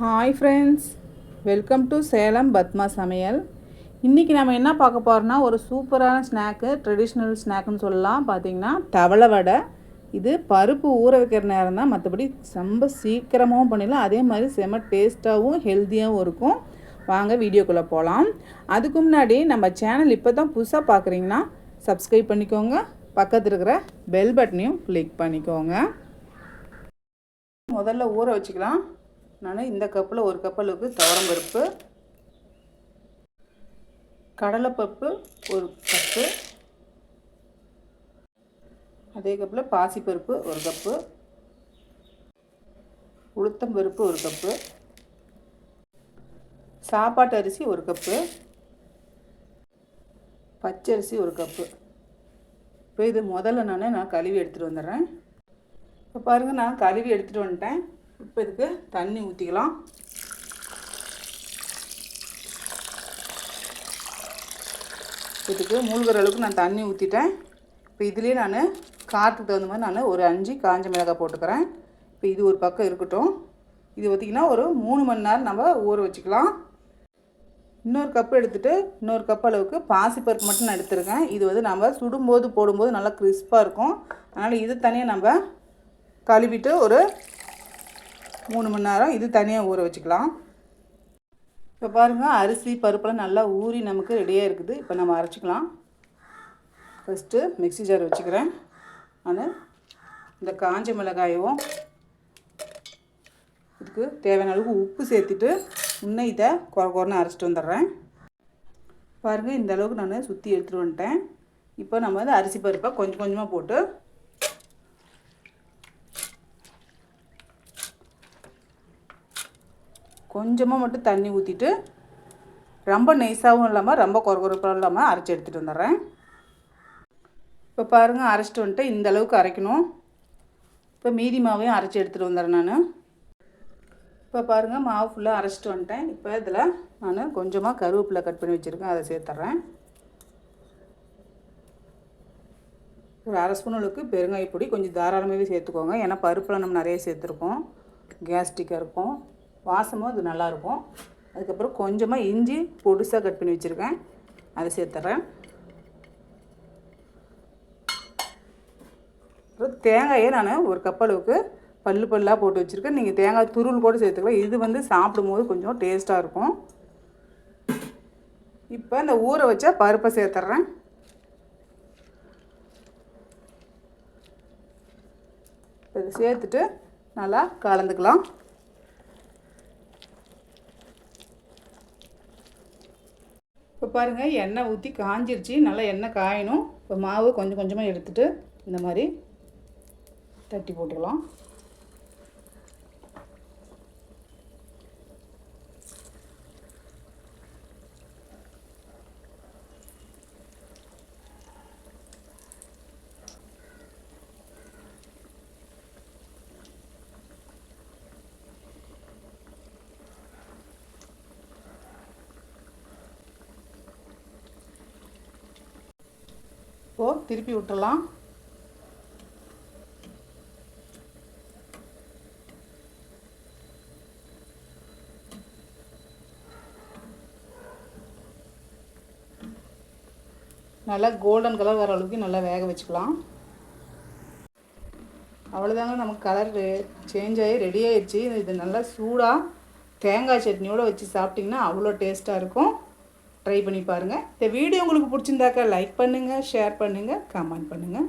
Hi friends welcome to Salem Padma Samayal இன்றைக்கி நம்ம என்ன பார்க்க போகிறோன்னா ஒரு சூப்பரான ஸ்நாக்கு ட்ரெடிஷ்னல் ஸ்நாக்குன்னு சொல்லலாம். பார்த்தீங்கன்னா தவளை வடை. இது பருப்பு ஊற வைக்கிற நேரம் தான் மற்றபடி ரொம்ப சீக்கிரமாகவும் பண்ணிடலாம். அதே மாதிரி செம்ம டேஸ்ட்டாகவும் ஹெல்த்தியாகவும் இருக்கும். வாங்க வீடியோக்குள்ளே போகலாம் அதுக்கு முன்னாடி நம்ம சேனல் இப்போ தான் புதுசாக பார்க்குறீங்கன்னா சப்ஸ்கிரைப் பண்ணிக்கோங்க. பக்கத்தில் இருக்கிற பெல் பட்டனையும் கிளிக் பண்ணிக்கோங்க. முதல்ல ஊற வச்சுக்கலாம். நான் இந்த கப்பில் ஒரு கப் அளவுக்கு துவரம்பருப்பு கடலைப்பருப்பு ஒரு கப்பு அதே கப்பில் பாசிப்பருப்பு ஒரு கப்பு உளுத்தம்பருப்பு ஒரு கப்பு சாப்பாட்டு அரிசி ஒரு கப்பு பச்சரிசி ஒரு கப்பு. இப்போ இது முதல்ல நான் நான் கழுவி எடுத்துகிட்டு வந்துடுறேன். இப்போ பாருங்கள் நான் கழுவி எடுத்துகிட்டு வந்துட்டேன். இப்போ இதுக்கு தண்ணி ஊற்றிக்கலாம் இதுக்கு மூழ்கிற அளவுக்கு நான் தண்ணி ஊற்றிட்டேன் இப்போ இதுலேயே நான் காற்றுக்கு தகுந்த மாதிரி நான் ஒரு அஞ்சு காஞ்ச மிளகாய் போட்டுக்கிறேன். இப்போ இது ஒரு பக்கம் இருக்கட்டும். இது பார்த்திங்கன்னா ஒரு மூணு மணி நேரம் நம்ம ஊற வச்சுக்கலாம். இன்னொரு கப் எடுத்துகிட்டு இன்னொரு கப் அளவுக்கு பாசிப்பருப்பு மட்டும் நான் எடுத்துருக்கேன். இது வந்து நம்ம சுடும்போது போடும்போது நல்லா கிறிஸ்பாக இருக்கும். அதனால் இது தனியாக நம்ம கழுவிட்டு ஒரு மூணு மணி நேரம் இது தனியாக ஊற வச்சுக்கலாம். இப்போ பாருங்கள் அரிசி பருப்பெல்லாம் நல்லா ஊறி நமக்கு ரெடியாக இருக்குது. இப்போ நம்ம அரைச்சிக்கலாம். ஃபஸ்ட்டு மிக்ஸி ஜார் வச்சுக்கிறேன். நான் இந்த காஞ்ச மிளகாயும் இதுக்கு தேவையான அளவுக்கு உப்பு சேர்த்துட்டு இன்னும் இதை குறை குறைன்னு அரைச்சிட்டு வந்துடுறேன். பாருங்கள் இந்த அளவுக்கு நான் சுற்றி எடுத்துகிட்டு வந்துட்டேன். இப்போ நம்ம வந்து அரிசி பருப்பை கொஞ்சம் கொஞ்சமாக போட்டு கொஞ்சமாக மட்டும் தண்ணி ஊற்றிட்டு ரொம்ப நைஸாகவும் இல்லாமல் ரொம்ப குறகுறப்பாகவும் இல்லாமல் அரைச்சி எடுத்துகிட்டு வந்துடுறேன். இப்போ பாருங்கள் அரைச்சிட்டு வந்துட்டு இந்த அளவுக்கு அரைக்கணும். இப்போ மீதி மாவையும் அரைச்சி எடுத்துகிட்டு வந்துடுறேன் நான். இப்போ பாருங்கள் மாவு ஃபுல்லாக அரைச்சிட்டு வந்துட்டேன். இப்போ இதில் நான் கொஞ்சமாக கருவேப்பிலை கட் பண்ணி வச்சுருக்கேன். அதை சேர்த்துட்றேன் ஒரு அரை ஸ்பூன் அளவுக்கு பெருங்காய பொடி கொஞ்சம் தாராளமாகவே சேர்த்துக்கோங்க. ஏன்னா பருப்பில் நம்ம நிறைய சேர்த்துருக்கோம். கேஸ்ட்ரிக்காக இருக்கும். வாசமும் அது நல்லாயிருக்கும். அதுக்கப்புறம் கொஞ்சமாக இஞ்சி பொடிசாக கட் பண்ணி வச்சுருக்கேன். அதை சேர்த்துட்றேன் அப்புறம் தேங்காயை நான் ஒரு கப் அளவுக்கு பல் பல்லாக போட்டு வச்சுருக்கேன். நீங்கள் தேங்காய் துருள் கூட சேர்த்துக்கலாம். இது வந்து சாப்பிடும்போது கொஞ்சம் டேஸ்ட்டாக இருக்கும். இப்போ இந்த ஊற வச்ச பருப்பை சேர்த்துட்றேன் இதை சேர்த்துட்டு நல்லா கலந்துக்கலாம். இப்போ பாருங்கள் எண்ணெய் ஊற்றி காஞ்சிருச்சு. நல்லா எண்ணெய் காயணும். இப்போ மாவு கொஞ்சம் கொஞ்சமாக எடுத்துகிட்டு இந்த மாதிரி தட்டி போட்டுக்கலாம். இப்போது திருப்பி விட்டுறலாம் நல்லா கோல்டன் கலர் வர அளவுக்கு நல்லா வேக வச்சுக்கலாம். அவ்வளோதாங்க நமக்கு கலர் சேஞ்ச் ஆகி ரெடி ஆயிடுச்சு இது நல்லா சூடாக தேங்காய் சட்னியோடு வச்சு சாப்பிட்டிங்கன்னா அவ்வளோ டேஸ்ட்டாக இருக்கும். ட்ரை பண்ணி பாருங்கள் இந்த வீடியோ உங்களுக்கு பிடிச்சிருந்தாக்கா லைக் பண்ணுங்கள் ஷேர் பண்ணுங்கள் கமெண்ட் பண்ணுங்கள்